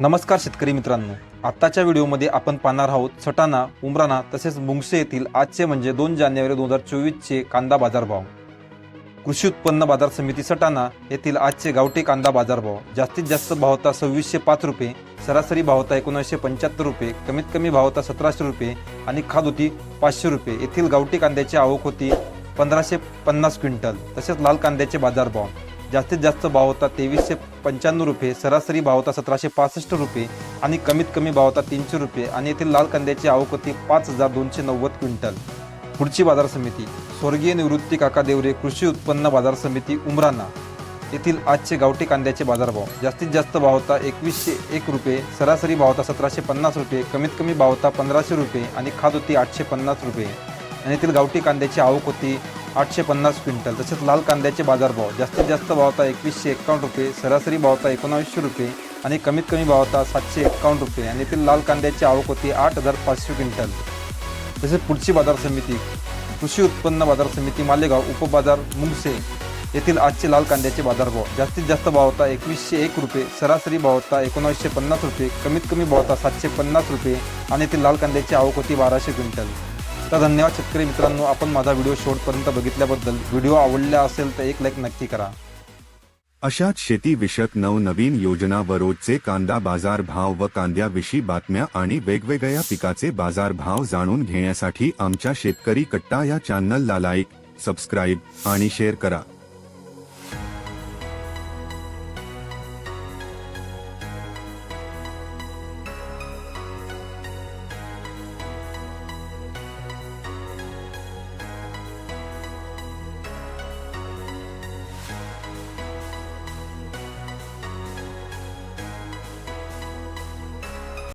नमस्कार शेतकरी मित्रांनो. आत्ताच्या व्हिडिओमध्ये आपण पाहणार आहोत सटाणा उमराणा तसेच मुंगसे येथील आजचे म्हणजे दोन जानेवारी दोन हजार चोवीसचे कांदा बाजारभाव. कृषी उत्पन्न बाजार समिती सटाणा येथील आजचे गावठी कांदा बाजारभाव. जास्तीत जास्त भाव होता सव्वीसशे पाच रुपये सरासरी भाव होता एकोणीसशे पंच्याहत्तर रुपये कमीत कमी भाव होता सतराशे रुपये आणि खाद होती पाचशे रुपये. येथील गावठी कांद्याची आवक होती पंधराशे पन्नास क्विंटल तसेच लाल कांद्याचे बाजारभाव. जास्तीत जास्त भाव होता तेवीसशे पंच्याण्णव रुपये सरासरी भाव होता सतराशे पासष्ट रुपये आणि कमीत कमी भाव होता तीनशे रुपये आणि येथील लाल कांद्याची आवक होती पाच हजार दोनशे नव्वद क्विंटल. पुढची बाजार समिती स्वर्गीय निवृत्ती काका देवरे कृषी उत्पन्न बाजार समिती उमराना. येथील आजचे गावठी कांद्याचे बाजारभाव जास्तीत जास्त भाव होता एकवीसशे एक रुपये सरासरी भाव होता सतराशे पन्नास रुपये कमीत कमी भाव होता पंधराशे रुपये आणि खाद होती आठशे पन्नास रुपये. आणि येथील गावठी कांद्याची आवक होती आठशे पन्नास क्विंटल. तसेच लाल कांद्याचे बाजारभाव जास्तीत जास्त भावता एकवीसशे एकावन्न रुपये सरासरी भावता एकोणावीसशे रुपये आणि कमीत कमी भावता सातशे एकावन्न रुपये. आणि येथील लाल कांद्याची आवक होती आठ हजार पाचशे क्विंटल. तसेच पुढची बाजार समिती कृषी उत्पन्न बाजार समिती मालेगाव उपबाजार मुंगसे येथील आजचे लाल कांद्याचे बाजारभाव जास्तीत जास्त भाव होता एकवीसशे एक रुपये सरासरी भाव होता एकोणावीसशे पन्नास रुपये कमीत कमी भाव होता सातशे पन्नास रुपये आणि येथील लाल कांद्याची आवक होती बाराशे क्विंटल. तर धन्यवाद शेतकरी मित्रांनो. आपण माझा व्हिडिओ शेवटपर्यंत बघितल्याबद्दल. व्हिडिओ आवडला असेल तर एक लाईक नक्की करा. अशाच शेतीविषयक नवनवीन योजना व रोजचे कांदा बाजार भाव व कांद्याविषयी बातम्या आणि वेगवेगळ्या पिकाचे बाजार भाव जाणून घेण्यासाठी आमच्या शेतकरी कट्टा या चॅनलला लाईक सबस्क्राईब आणि शेअर करा.